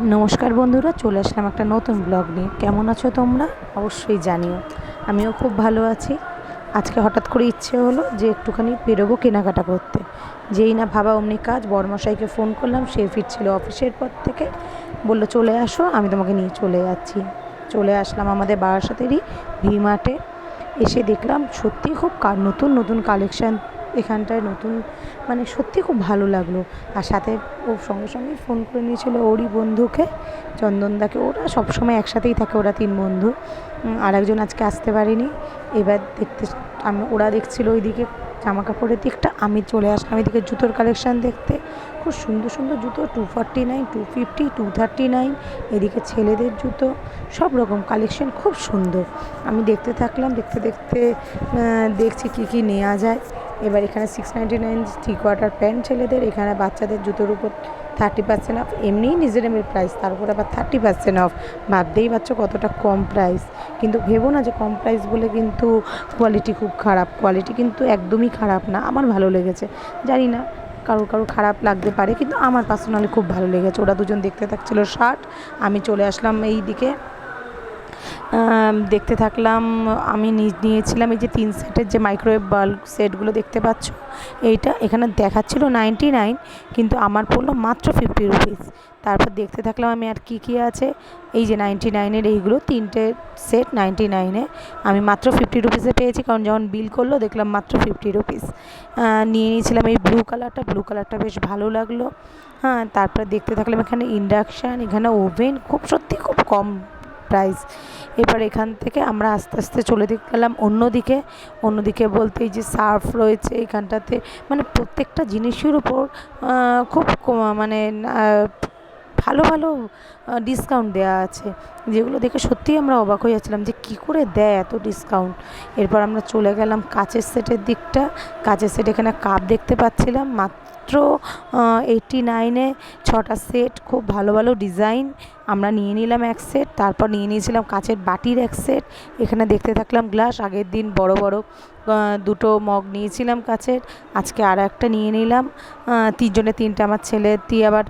নমস্কার বন্ধুরা, চলে আসলাম একটা নতুন ব্লগ নিয়ে। কেমন আছো তোমরা? অবশ্যই জানিও। আমিও খুব ভালো আছি। আজকে হঠাৎ করে ইচ্ছে হলো যে একটুখানি বেরোবো কেনাকাটা করতে। যেই না ভাবা অমনি কাজ, বড়মশাইকে ফোন করলাম, সে ফিরছিল অফিসের পর থেকে। বলল, চলে আসো, আমি তোমাকে নিয়ে চলে যাচ্ছি। চলে আসলাম আমাদের বারাসাতেরই ভি মার্টে। এসে দেখলাম সত্যি খুব নতুন নতুন কালেকশান এখানটায় নতুন মানে সত্যি খুব ভালো লাগল। আর সাথে ও সঙ্গে সঙ্গেই ফোন করে নিয়েছিল ওরই বন্ধুকে চন্দনদাকে ওরা সবসময় একসাথেই থাকে, ওরা তিন বন্ধু। আর একজন আজকে আসতে পারিনি। এবার দেখতে, আমি, ওরা দেখছিল ওইদিকে জামা কাপড়ের দিকটা, আমি চলে আসলাম এদিকে জুতোর কালেকশান দেখতে। খুব সুন্দর সুন্দর জুতো two forty nine two fifty two thirty nine এদিকে ছেলেদের জুতো, সব রকম কালেকশন খুব সুন্দর। আমি দেখতে থাকলাম, দেখতে দেখতে দেখছি কী কী নেওয়া যায়। এবার এখানে six ninety nine three quarter pant ছেলেদের, এখানে বাচ্চাদের জুতোর উপর থার্টি পার্সেন্ট অফ এমনিই রিজনেবল প্রাইস তার উপর আবার থার্টি পার্সেন্ট অফ ভাবতেই পারছ কতটা কম প্রাইস কিন্তু ভেবো না যে কম প্রাইস বলে কিন্তু কোয়ালিটি খুব খারাপ। কোয়ালিটি কিন্তু একদমই খারাপ না, আমার ভালো লেগেছে। জানি না কারও কারও খারাপ লাগতে পারে, কিন্তু আমার পার্সোনালি খুব ভালো লেগেছে। ওরা দুজন দেখতে থাকছিল শার্ট আমি চলে আসলাম এই দিকে দেখতে থাকলাম, আমি নিয়েছিলাম এই যে তিন সেটের যে মাইক্রোওয়েভ বাল্ব সেটগুলো দেখতে পাচ্ছ, এইটা এখানে দেখাচ্ছিল নাইনটি নাইন কিন্তু আমার পড়ল মাত্র ফিফটি রুপিস তারপর দেখতে থাকলাম আমি আর কী কী আছে, এই যে নাইনটি নাইনের এইগুলো, তিনটে সেট নাইনটি নাইনে আমি মাত্র ফিফটি রুপিসে পেয়েছি, কারণ যখন বিল করল, দেখলাম মাত্র ফিফটি রুপিস নিয়ে নিয়েছিলাম এই ব্লু কালারটা ব্লু কালারটা বেশ ভালো লাগল। হ্যাঁ তারপরে দেখতে থাকলাম এখানে ইন্ডাকশান এখানে ওভেন খুব সত্যি খুব কম প্রাইস এবার এখান থেকে আমরা আস্তে আস্তে চলে গেলাম অন্যদিকে। অন্যদিকে বলতে এই যে সার্ফ রয়েছে এখানটাতে মানে প্রত্যেকটা জিনিসের উপর খুব মানে ভালো ভালো ডিসকাউন্ট দেওয়া আছে। যেগুলো দেখে সত্যিই আমরা অবাক হয়ে যাচ্ছিলাম যে কী করে দেয় এত ডিসকাউন্ট এরপর আমরা চলে গেলাম কাচের সেটের দিকটা। কাচের সেট এখানে কাপ দেখতে পাচ্ছিলাম। মাত্র এইটটি নাইনে ছটা সেট খুব ভালো ভালো ডিজাইন আমরা নিয়ে নিলাম এক সেট তারপর নিয়ে নিয়েছিলাম কাচের বাটির এক সেট এখানে দেখতে থাকলাম গ্লাস আগের দিন বড় বড় দুটো মগ নিয়েছিলাম কাচের। আজকে আর একটা নিয়ে নিলাম। তিনজনে তিনটা, আমার ছেলে দিয়ে আবার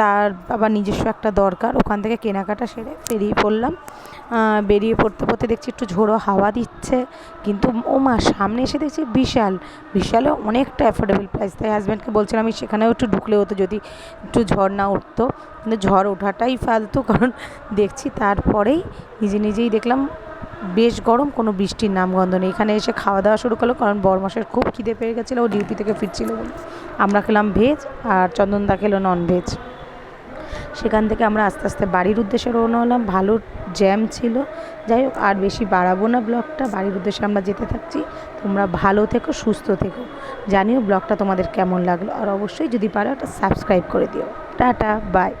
তার আবার নিজস্ব একটা দরকার। ওখান থেকে কেনাকাটা সেরে বেরিয়ে পড়লাম। বেরিয়ে পড়তে পড়তে দেখছি একটু ঝোড়ো হাওয়া দিচ্ছে। কিন্তু ও মা, সামনে এসে দেখছি বিশাল। বিশালে অনেকটা অ্যাফোর্ডেবল প্রাইস তাই হাজব্যান্ডকে বলছিলাম, আমি সেখানেও একটু ঢুকলে হতো যদি একটু ঝড় না উঠতো। কিন্তু ঝড় ওঠাটাই ফালতু, কারণ দেখছি তারপরেই নিজে নিজেই দেখলাম বেশ গরম, কোনো বৃষ্টির নামগন্ধ নেই। এখানে এসে খাওয়া দাওয়া শুরু করল, কারণ বরমাসের খুব খিদে পেয়ে গেছিল। ও ডিউটি থেকে ফিরছিল বলে। আমরা খেলাম ভেজ আর চন্দনদা খেলো নন ভেজ সেখান থেকে আমরা আস্তে আস্তে বাড়ির উদ্দেশ্যে রওনা হলাম। ভালো জ্যাম ছিল। যাই হোক, আর বেশি বাড়াবো না ব্লগটা বাড়ির উদ্দেশ্যে আমরা যেতে থাকছি। তোমরা ভালো থেকো, সুস্থ থেকো। জানিও ব্লগটা তোমাদের কেমন লাগল। আর অবশ্যই যদি পারো, একটা সাবস্ক্রাইব করে দিও। Tata bye